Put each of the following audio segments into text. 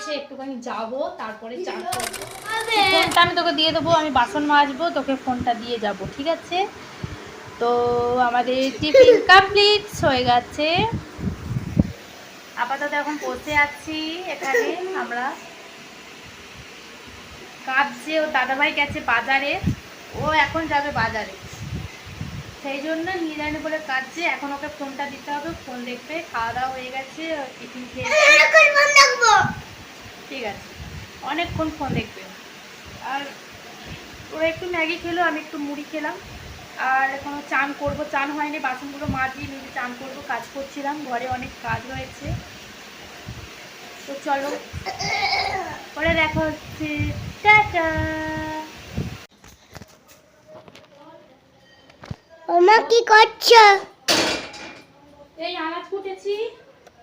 দিয়েছে একটুখানি যাব তারপরে ফোনটা আমি তোকে দিয়ে দেবো আমি বাসন মাজবো তোকে ফোনটা দিয়ে যাব ঠিক আছে? তো আমাদের টিফিন কমপ্লিট হয়ে গেছে। আপাতত এখন বসে আছি এখানে আমরা। কাঁদছে ও দাদাভাই গেছে বাজারে ও এখন যাবে বাজারে। সেই জন্য নিয়ে যায়নি বলে কাঁদছে এখন ওকে ফোনটা দিতে হবে ফোন দেখবে খাওয়া দাওয়া হয়ে গেছে টিফিন খেয়ে ঠিক আছে। অনেকক্ষণ ফোন দেখবে। আর ওরা একটু ম্যাগি খেলো আমি একটু মুড়ি খেলাম। আর এখনও চান করব চান হয়নি বাসনগুলো মাজি নিজে চান করব কাজ করছিলাম ঘরে অনেক কাজ রয়েছে। তো চলো পরে দেখা হচ্ছে। টাটা! ওমা কি করছ? এই আনাজ কুটেছি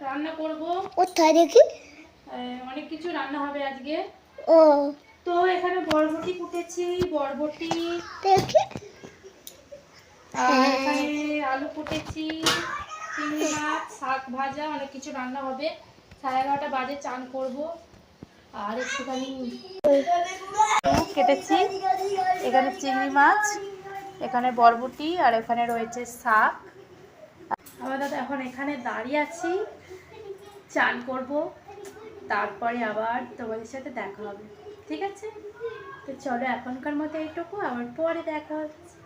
রান্না করব। কোথায় দেখি? অনেক কিছু রান্না হবে আজকে। ও। তো এখানে বরবটি কুটেছি বরবটি। দেখি। আর এখানে আলু কুটেছি চিংড়ি মাছ শাক ভাজা অনেক কিছু রান্না হবে। সাড়ে এগারোটা বাজে চান করব। আর একটুখানি কেটেছি। এখানে চিংড়ি মাছ এখানে বরবটি আর এখানে রয়েছে শাক। আমরা দাদা এখন এখানে দাঁড়িয়ে আছি। চান করব। তারপরে আবার তোমাদের সাথে দেখা হবে, ঠিক আছে? তো চলো এখনকার মতো এইটুকু, আবার পরে দেখা হচ্ছে।